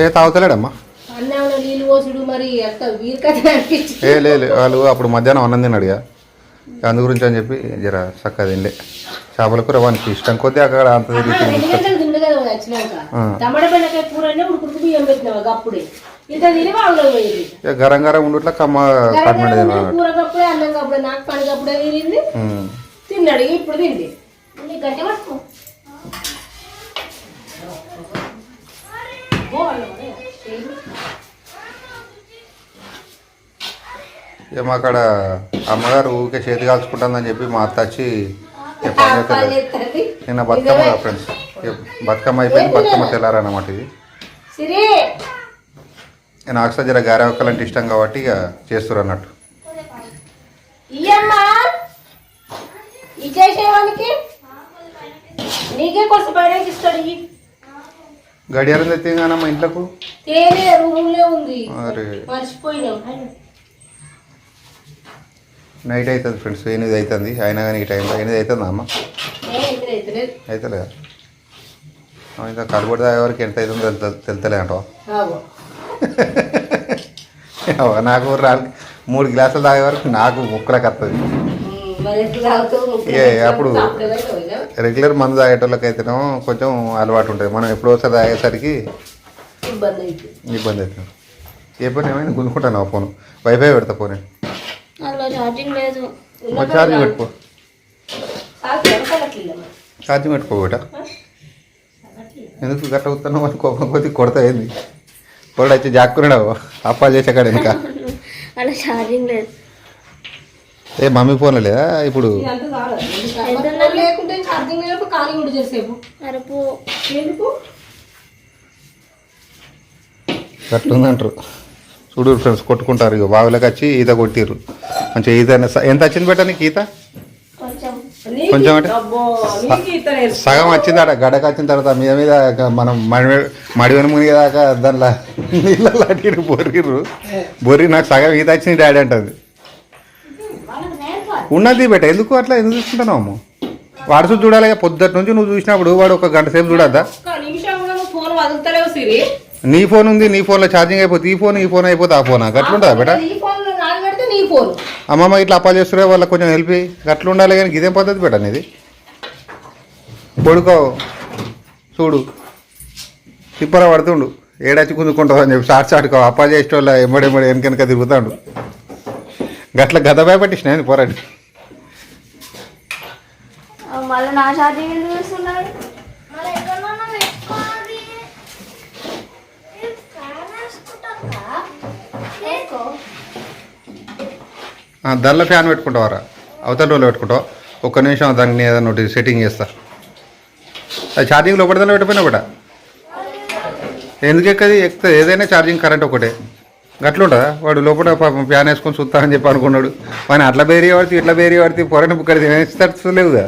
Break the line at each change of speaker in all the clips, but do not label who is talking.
ఏ తాగుతలేడమ్మా?
అన్నంలో నీళ్ళు పోసుడు మరి అంత వీరికైతే అనిపించి
ఏ లే లే, వాళ్ళు అప్పుడు మధ్యాహ్నం అన్నం తిన్నాడుగా అందు గురించి అని చెప్పి జర చక్కగా తిండే చేపల కూర వానికి ఇష్టం కొద్దీ అక్కడ అంత గరం గరం ఉండుట్లా కమ్మ. తిన్నాడు
ఇప్పుడు తిండి. గంట పట్టుకో.
ఇక మా అక్కడ అమ్మగారు ఊరికే చేతి కాల్చుకుంటుందని చెప్పి మా అత్త వచ్చి. నిన్న బతుకమ్మ ఫ్రెండ్స్. బతుకమ్మ అయిపోయింది బతుకమ్మ తెల్లారన్నమాట ఇది. నాకు సజ్జర గారె ఒక్కలంటే ఇష్టం కాబట్టి ఇక చేస్తారు అన్నట్టు.
ఇయ్యమ్మా! ఇచ్చేసేవానికి నీకే కొంచెం బయటకి ఇస్తాడు.
గడియారం తెచ్చిందమ్మా ఇంట్లోకు?
తేనే రూములే ఉంది.
అరే. నైట్ అవుతుంది ఫ్రెండ్స్ ఎనిమిది అవుతుంది. అయినా కానీ ఈ టైంలో ఎనిమిది అవుతుందా అమ్మ. అవుతలేదా ఇంత కలుబడి తాగే వరకు ఎంత అవుతుందో తెలుత తెలుతలే అంటావా. అవ్వ, నాకు రాలి మూడు గ్లాసులు తాగే వరకు నాకు ముక్కలకు వస్తుంది అప్పుడు-? రెగ్యులర్ మందు తాగేటోళ్ళకైతేనేమో కొంచెం అలవాటు ఉంటుంది. మనం ఎప్పుడో ఒకసారి తాగేసరికి
ఇబ్బంది అవుతుంది.
ఏ పని ఏమైనా గుంజుకుంటాను ఫోన్? వైఫై పెడతా ఫోన్.
అందులో ఛార్జింగ్ లేదు.
ఛార్జింగ్ పెట్టుకో. ఛార్జింగ్ పెట్టుకోబోట? ఎందుకు గట్ట ఉత్తన్నావు అని కోపం కొద్ది కొడతా ఏంది? కొరడు వచ్చి జాక్కున్నాడు అప్పాలు చేసాకాడు ఇంకా?
అందులో ఛార్జింగ్ లేదు.
ఏ మమ్మీ ఫోన్లో లేదా? ఇప్పుడు
లేకుంటే ఛార్జింగ్ లేనప్పుడు ఖాళీ కూడా చేసేపు
అరపు.
ఎందుకు?
గట్లుందంటారు చూడు ఫ్రెండ్స్ కొట్టుకుంటారు ఇక బావిలోకి వచ్చి ఈత కొట్టిర్రు. మంచిగా ఈత ఎంత వచ్చింది బెట్ట నీకు ఈత?
కొంచెం.
అంటే? సగం వచ్చింది అక్కడ గడకు వచ్చిన తర్వాత మీద మీద మనం మడి మడివని మునిగేదాకా దానిలో నీళ్ళలో అటు బొర్రిర్రు. బొర్రి నాకు సగం ఈత వచ్చింది డాడీ అంటుంది. ఉన్నది బెట్ట ఎందుకు అట్లా? ఎందుకు చూసుకుంటున్నావు అమ్మ? వాడు చూసి చూడాలి పొద్దుటి నుంచి నువ్వు చూసినప్పుడు వాడు ఒక గంట సేపు చూడద్దా? నీ ఫోన్ ఉంది నీ ఫోన్లో ఛార్జింగ్ అయిపోతే ఈ ఫోన్ ఈ ఫోన్ అయిపోతే ఆ ఫోన్? గట్లుంటుందా బేట. అమ్మమ్మ ఇట్లా అప్పాలు చేస్తున్నా వాళ్ళకి కొంచెం హెల్ప్ గట్ల ఉండాలి కానీ ఇదేం పద్ధతి బేట నీది? కొడుకో చూడు. తిప్పర పడుతుండు. ఏడాచి కుందుకుంటావు అని చెప్పి షార్ట్ షార్ట్కో అప్పాలు చేసే వాళ్ళ ఎంబడెంబడి వెనకెనక తిరుగుతాడు. గట్ల గద భయపట్టించిన పోరాడు?
మళ్ళీ నా ఛార్జింగ్ ఎందుకు చూస్తున్నాడు
దల్ల ఫ్యాన్ పెట్టుకుంటావారా? అవతల రోజులు పెట్టుకుంటావు? ఒక్క నిమిషం దాన్ని ఏదైనా ఒకటి సెట్టింగ్ చేస్తా. అది ఛార్జింగ్ లోపల పెట్టిపోయినా ఒకట. ఎందుకు ఎక్కది? ఎక్కుతుంది ఏదైనా ఛార్జింగ్ కరెంట్ ఒకటే. గట్లుంటుందా వాడు లోపల పాపం ఫ్యాన్ వేసుకొని చూస్తా అని చెప్పి అనుకున్నాడు. వాడిని అట్లా బేరీ పడితే ఇట్లా బేరీ పడితే పొరని బుక్కడి తినేస్తలేవు కదా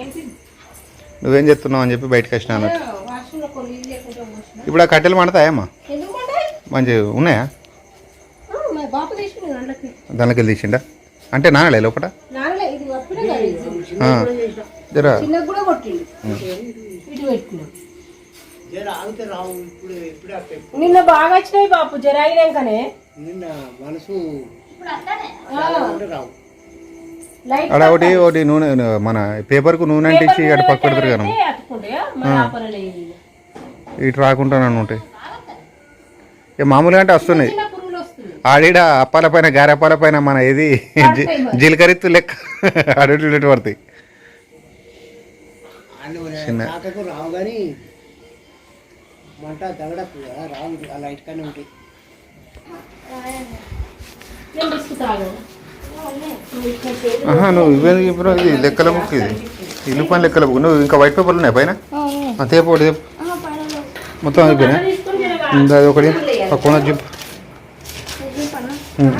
ఏంటి
నువ్వేం చెప్తున్నావు అని చెప్పి బయటకు వచ్చినా అన్నట్టు. ఇప్పుడు ఆ కట్టెలు మండతాయమ్మా? మంచి ఉన్నాయా? దానికి తీసిండా? అంటే నానలే. జరా.
అట్ట
నిన్న బాగా వచ్చినాయి బాపు జర అయినాకనే.
నిన్న మనసు రావు.
అక్కడ ఒకటి ఒకటి నూనె మన పేపర్కు నూనె అంటించి అటు పక్క పెడతారు కదా. ఇటు రాకుండా ఉంటాయి ఇక మామూలుగా అంటే వస్తున్నాయి.
చిన్న పురుగులు వస్తుంది
ఆడిడ అప్పాల పైన గారెప్పాల పైన మన ఇది జి- జీలకర్ర లెక్క ఇటు పడతాయి చిన్న.
కాకకు రావు కానీ మంట రావు ఆ లైట్ కానీ ఉంటాయి
నువ్వు ఇవే ఇప్పుడు ఇది లెక్కల బుక్ ఇది. ఇల్లు పని లెక్కల బుక్. నువ్వు ఇంకా వైట్ పేపర్లు ఉన్నాయి పైన? ఒకటి తేపు. మొత్తం అయిపోయినా? అది ఒకటి. పక్కన చెప్పు ఉమ్.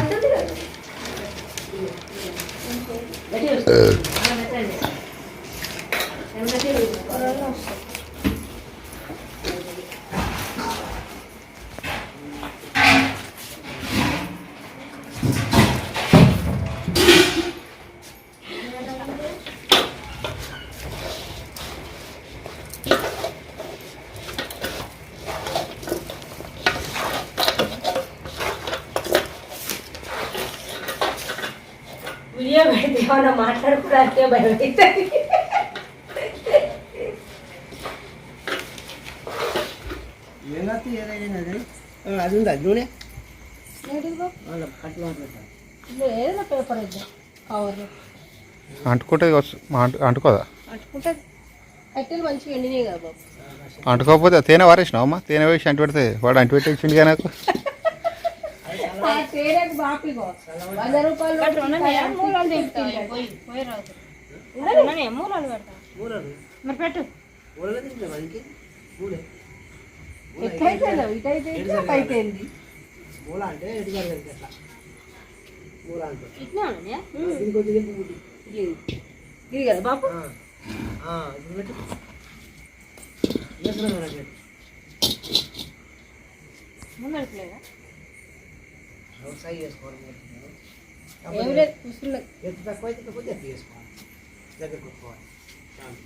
వీడియో పెడితే ఏమన్నా మాట్లాడుకోవడానికే భయం అవుతుంది
అది? ఉంది? నూనె?
ఏదైనా పేపర్ ఇద్దాం కవర్లో.
అంటుకోదా?
అట్టుకుంటే కట్టెలు మంచిగా ఎండినాయి కదా బాబు.
అంటుకోకపోతే తేనె వారేసినావు అమ్మా తేనె వేసి అంటు పెడితే వాడు అంటు పెట్టి ఇచ్చిండుగా నాకు.
ఆ తేనెకు బాపిగో వంద రూపాయలు మూలాలు రాదు మూలాలు పెడతా. మరి పెట్టు. ఎట్లయితే ఇటైతే ఏంది?
మూల అంటే ఎటు జరగదు అట్లా? మూల అంటే.
ఇట్లా ఉన్నాయా?
ఇది కొద్దిగా దింపు బుడ్డి.
ఇది ఇది. కదా బాబు
ఆ, ఆ, ఇప్పుడు పెట్టు. ఎక్కడ పెట్టు. సై చేసుకోవాలి తక్కువ అయితే కొద్దిగా ఎత్తు చేసుకోవాలి దగ్గర కొట్టుకోవాలి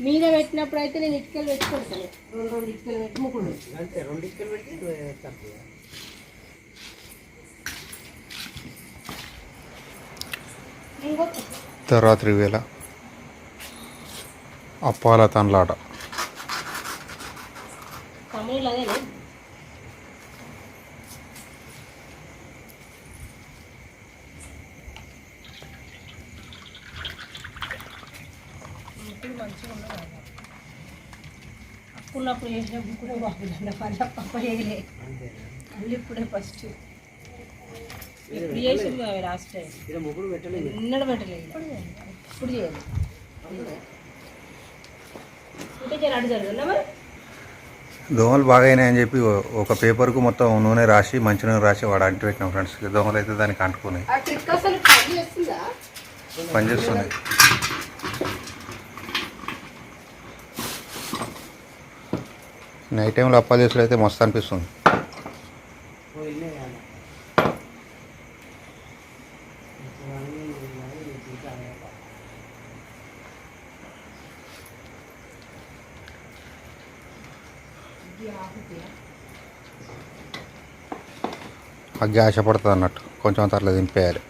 మీద పెట్టినప్పుడు అయితే నేను ఇటుకలు పెట్టి కొడతాను రెండు రెండు ఇటుకలు పెట్టి ముగ్గురు
అంతే రెండు ఇటుకలు తక్కువ
ఇంకొక
తర్వాతి వేళ అప్పాల తనలాట.
తమిళ అదేనే? మంచిగా ఉన్నది అప్పున్నప్పుడు చేసినప్పుడు కూడా బాగుందండి చేయలే.
అంతేనా
మళ్ళీ ఇప్పుడే ఫస్ట్ ఇప్పుడు చేసింది అవి లాస్ట్ టైం
పెట్టలేదు
నిన్నడు పెట్టలేదు ఇప్పుడు చేయాలి. చేయాలి? అటు మరి?
దోమలు బాగా అయినాయని చెప్పి ఒక పేపర్కు మొత్తం నూనె రాసి మంచి నూనె రాసి వాడు అంటు పెట్టినాం ఫ్రెండ్స్. దోమలు అయితే దానికి అంటుకున్నాయి.
ఆ ట్రిక్ అసలు పని చేస్తుందా?
పనిచేస్తున్నాయి నైట్ టైంలో అప్పాలు చేసుడు అయితే మస్తు అనిపిస్తుంది. అగ్గి ఆశ పడుతుంది అన్నట్టు. కొంచెం అంత అట్లా దింపేయాలి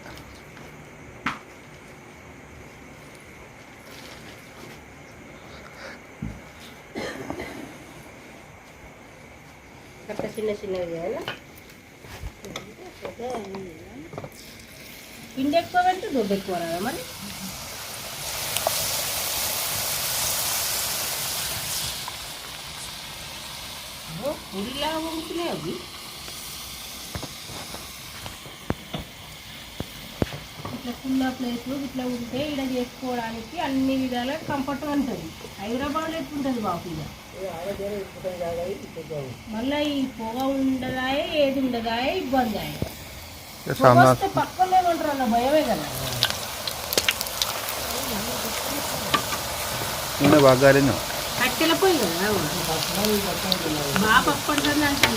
అట్లా చిన్న చిన్నవి చేయాలా పిండి ఎక్కువ పెట్టి దొడ్డు ఎక్కువ రాదా మరి? పూరిలాగా వండుతున్నాయి అవి. ఇట్లా కున్న ప్లేస్లో ఇట్లా ఉంటే ఇక్కడ చేసుకోవడానికి అన్ని విధాలుగా కంఫర్ట్గా ఉంటుంది. హైదరాబాద్లో ఎట్లుంటుంది ఇక
ఇది కొంచెం
మళ్ళీ ఈ పొగ ఉండదా ఏది ఉండదా ఇబ్బంది వస్తే పక్కన ఏమంటారు అన్న భయమే కదా.
నూనె బాగా గాలిందా
కట్టెల పోయి కదా బాగా పప్పడుతుంది అంటే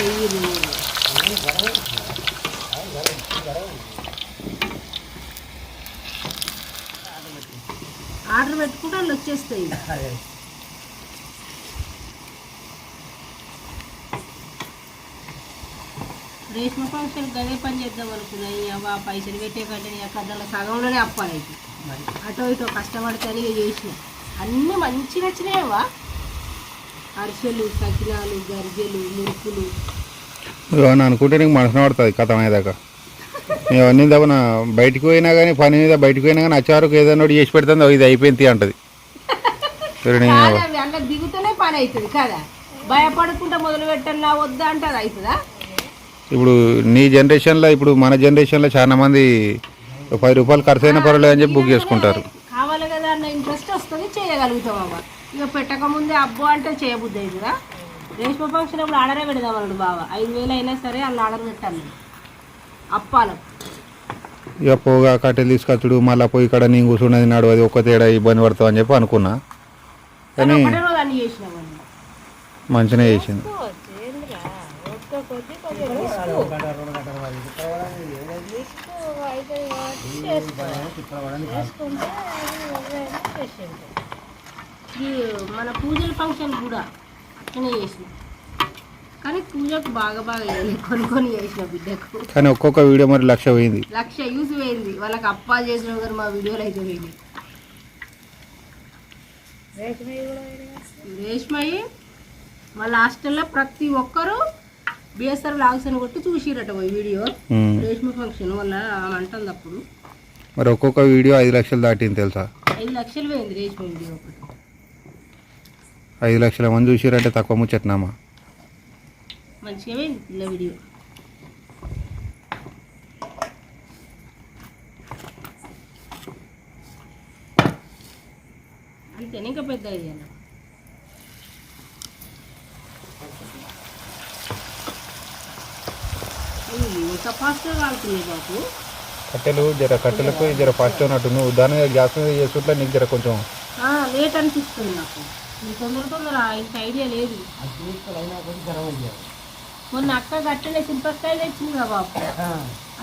ఆర్డర్ పెట్టుకుంటే వాళ్ళు వచ్చేస్తాయి. రేష్మ ఫంక్షన్ గదే పని చేద్దాం అనుకున్నాయి అవ్వ పైసలు పెట్టే కంటే నీ కథల సగంలోనే అప్పాలి
మరి
ఇటు ఇటో కష్టపడితే చేసిన. అన్నీ మంచి నచ్చినాయవా అరిసెలు సకినాలు గరిజెలు మురుకులు.
ఏమన్నా అనుకుంటే నీకు మనసున పడుతుంది కథ అయ్యేదాకా నేను అన్ని దవన బయటికి పోయినా కానీ పని మీద బయటికి పోయినా కానీ అచ్చారుకు ఏదైనా ఒకటి చేసి పెడుతుంది ఇది అయిపోయింది అంటది.
అందులో దిగుతూనే పని అవుతుంది కదా? భయపడకుండా మొదలు పెట్టాలా వద్దా అంటే అది అవుతుందా
ఇప్పుడు నీ జనరేషన్లో ఇప్పుడు మన జనరేషన్లో చాలా మంది పది రూపాయలు ఖర్చు అయినా పర్వాలేదు అని చెప్పి బుక్ చేసుకుంటారు
కావాలి కదా అన్న ఇంట్రెస్ట్ వస్తుంది చేయగలుగుతాం అవ్వ ఇక పెట్టక ముందే అబ్బో అంటే చేయబుద్ధి అవుతుందా రేష్మ ఫంక్షన్ అప్పుడు ఆర్డరే పెడదాం అన్నాడు బావ. ఐదు వేలు అయినా సరే వాళ్ళు ఆర్డర్ పెట్టాలి. అప్పాలకు
ఇక పోగా కట్టెలు తీసుకొచ్చుడు మళ్ళీ పోయి ఇక్కడ నేను కూర్చున్నది నాడు అది ఒక్క తేడా ఇబ్బంది పడతావు అని చెప్పి అనుకున్నా.
కానీ
మంచిగా చేసింది
గంట, రెండు గంటల వరకు తిప్పడానికి ఏదైంది? ఈ
మన పూజల ఫంక్షన్ కూడా అట్లనే చేసినాం. కానీ పూజకు బాగా బాగా వేయలేదు కొన్ని కొన్ని చేసిన బిడ్డకు.
కానీ ఒక్కొక్క వీడియో మరి లక్ష పోయింది.
లక్ష యూస్ పోయింది. వాళ్ళకి అప్పా చేసిన కానీ మా వీడియోలు అయితే పోయింది రేష్మయ్యి వాళ్ళ హాస్టల్లో ప్రతి ఒక్కరు బిఎస్ఆర్ లాగ్స్ అని కొట్టి చూసిరట వీడియో. రేష్మ ఫంక్షన్ వల్ల అంటుంది అప్పుడు.
మరి ఒక్కొక్క వీడియో ఐదు లక్షలు దాటింది తెలుసా?
ఐదు లక్షలు పోయింది రేష్మ వీడియో ఒకటి
ఐదు లక్షల మంది చూసిరంటే తక్కువ ముచ్చట్నామా?
వీడియో. అంతేనా? ఇంకా పెద్ద అయ్యాను?
కట్టెలు జర కట్టెలకు జర ఫాస్ట్ ఉన్నట్టు. నువ్వు దాని గ్యాస్ మీద చేసుకుంటే నీకు జర కొంచెం
లేట్ అనిపిస్తుంది నాకు. తొందర తొందర ఇంత ఐడియా లేదు. మొన్న అక్క గట్టనే చింతకాయలు తెచ్చింది కదా బాబు.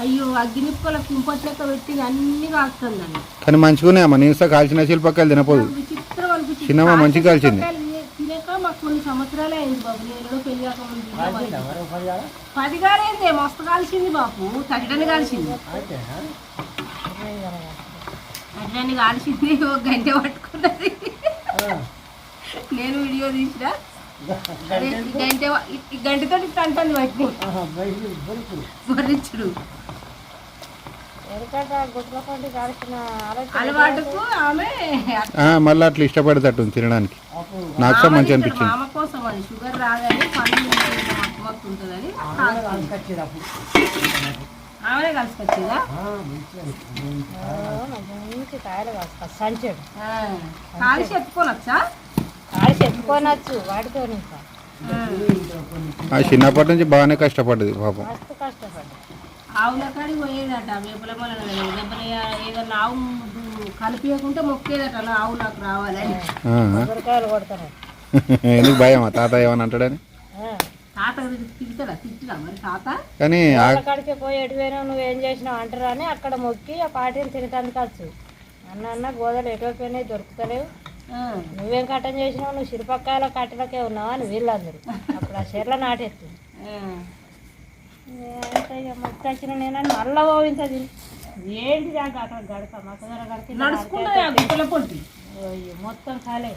అయ్యో అగ్గినిప్పుల కుంపట్ లెక్క పెట్టి అన్ని కాస్తుందండి.
కానీ మంచిగానే అమ్మ. నీసా కాల్చిన శిల్పకాయలు తినపోదు. చిన్నమ్మ మంచిగా కాల్చింది.
తినక మాకు కొన్ని సంవత్సరాలే అయింది బాబు. నేను పెళ్ళి కాకముందు పది గారైంది మస్తు కాల్చింది బాపు తగ్గడని కాల్చింది.
అయితే
తగ్గడని కాల్చింది. ఒక గంట పట్టుకున్నది. నేను వీడియో తీసిన. అదే గంట గంటతో అంటుంది వాటిని అలవాటుకు ఆమె
ఆ, మళ్ళీ అట్లా ఇష్టపడేటట్టు తినడానికి. నాకు కూడా మంచి అనిపించింది.
మామ కోసం అని షుగర్ రాదని మత్తు మత్తు ఉంటుందని ఆమెనే కలిసికొచ్చిందా
చెప్పుకోనొచ్చు వాడితో ఇంకా.
ఆ. చిన్నప్పటి నుంచి బాగానే కష్టపడ్డది పాపం.
మస్తు కష్టపడ్డా
ఆవుల కాడికి పోయేదట వేపుల మొల దెబ్బల ఏదన్నా ఆవు కలిపియకుంటే మొక్కేదట అలా ఆవు నాకు రావాలని
కొబ్బరికాయలు
ఎందుకు భయమా? తాత ఏమని అంటాడని?
తాత మరి తాత?
కానీ ఆ-
వాళ్ళ కాడికి పోయి ఎటు పోయినా నువ్వేం చేసినావు అంటారా అని అక్కడ మొక్కి ఆ పార్టీని తినటానికి వచ్చు అన్న అన్న గోదలు ఎటు పోయినాయి దొరుకుతలేవు. నువ్వేం కట్టం చేసినావు? నువ్వు సిరిపక్కాయల కట్టలకే ఉన్నావు? అని వీళ్ళందరూ. అప్పుడు ఆ చీరల నాటెత్తు.
ఆ.
ఎంత ఇక మొత్తం వచ్చిన నేనని మళ్ళా పోయించది ఏంటి దాకా అక్కడ
ఆ గుట్టల పొంటి
మొత్తం కాలే.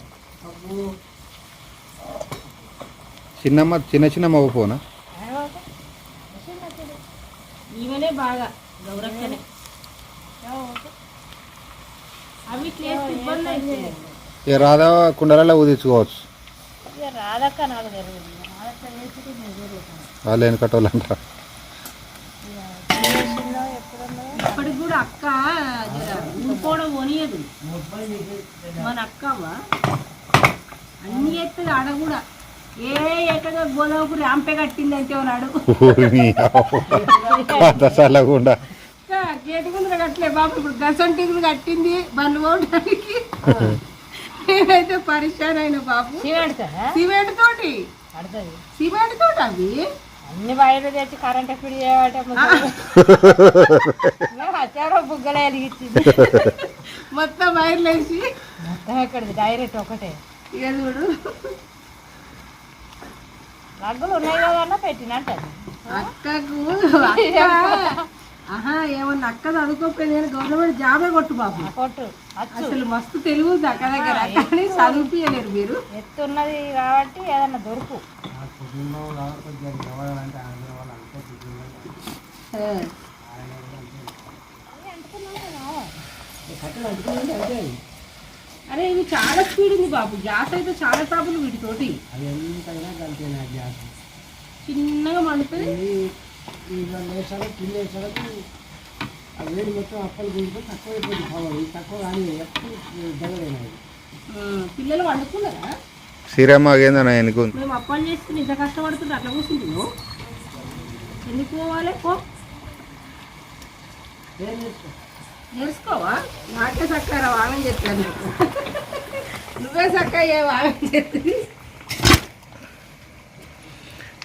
చిన్నమ్మ చిన్న చిన్నమ్మ పోనా?
ఈమెనే బాగా గౌరక్కనే. అవి ఇట్లా వేస్తే ఇబ్బంది అయితే
ఇక రాధా కుండలలో ఊదించుకోవచ్చు. వాళ్ళు వెనకటోళ్ళు అంటారు
చేసిందో ఎప్పుడున్నదో
ఇప్పటికి కూడా అక్క జర ఊరుకోవడం కొనియదు మన అక్కవా అన్ని ఎత్తది ఆడ కూడా. ఏ ఉన్నాడు. గేటు ముందు కట్టలే బాబు ఇప్పుడు గసంటి కట్టింది బండ్లు పోవడానికి. నేనైతే పరిశాన్ అయిన బాబు?
సిమెంట్
సిమెంట్ తోటి? సిమెంట్ తోటి అవి?
అన్ని బయలు తెచ్చి కరెంట్ ఫిడ్ చేయబట్టే వచ్చారో బుగ్గలు వెలిగించింది
మొత్తం వైర్లు వేసి?
మొత్తం ఎక్కడిది? డైరెక్ట్ ఒకటే.
ఇక చూడు.
రగ్గులు ఉన్నాయి కదా పెట్టినట్టు
అక్కకు అక్క ఆహా ఏమన్నా అక్క చదువుకోకపోయింది కానీ గవర్నమెంట్ జాబే కొట్టు బాబు.
కొట్టు.
అసలు మస్తు తెలుగు అక్క దగ్గర. కానీ చదివిపియలేరు మీరు.
ఎత్తున్నది కాబట్టి ఏదన్నా దొరుకు.
అరే ఇవి చాలా స్పీడ్ ఉంది బాబు. గ్యాస్ అయితే చాలా ప్రాబ్లం వీటితోటి. చిన్నగా మండుతుంది.
ఈ రెండు వేసాలకు కింద వేసాలకు ఆ వేడి మొత్తం అప్పలు గుంజుకొని తక్కువ అయిపోయింది ఇది తక్కువ కానీ ఎప్పుడు జగలేనాయి
పిల్లలు వండుకున్నారా?
శ్రీరామ ఏందన్నా ఎందుకు?
మేము అప్పాలు చేసుకుని ఇంత కష్టపడుతుంటే అట్లా కూర్చుంటున్నావు? ఎందుకు పోవాలి? పో.
ఏం చేసుకో
నేర్చుకోవా? నాకే చక్కర వాగని చెప్పాను నువ్వే చక్క ఏ వాగని చెప్తుంది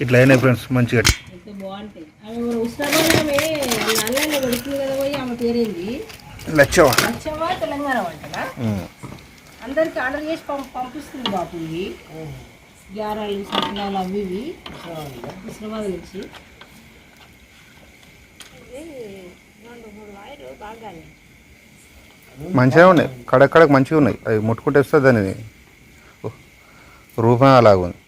ఇట్లా అయినాయి ఫ్రెండ్స్ మంచిగా
అయితే బాగుంటాయి. ఆమె మన ఉస్మాబాద్ ఆమె నల్లలో పెడుతుంది కదా పోయి ఆమె పేరేంది?
లచ్చవా
వచ్చావా తెలంగాణ వంటనా? అందరికి ఆర్డర్ చేసి పంప్ పంపిస్తుంది బాపు ఇవి గ్యారాలు సట్లాలు అవి ఇవి. హుస్నాబాద్ నుంచి.
మంచిగా ఉన్నాయి. కడక్కడకు మంచిగా ఉన్నాయి. అవి ముట్టుకుంటే వస్తుంది దాని రూపం అలాగుంది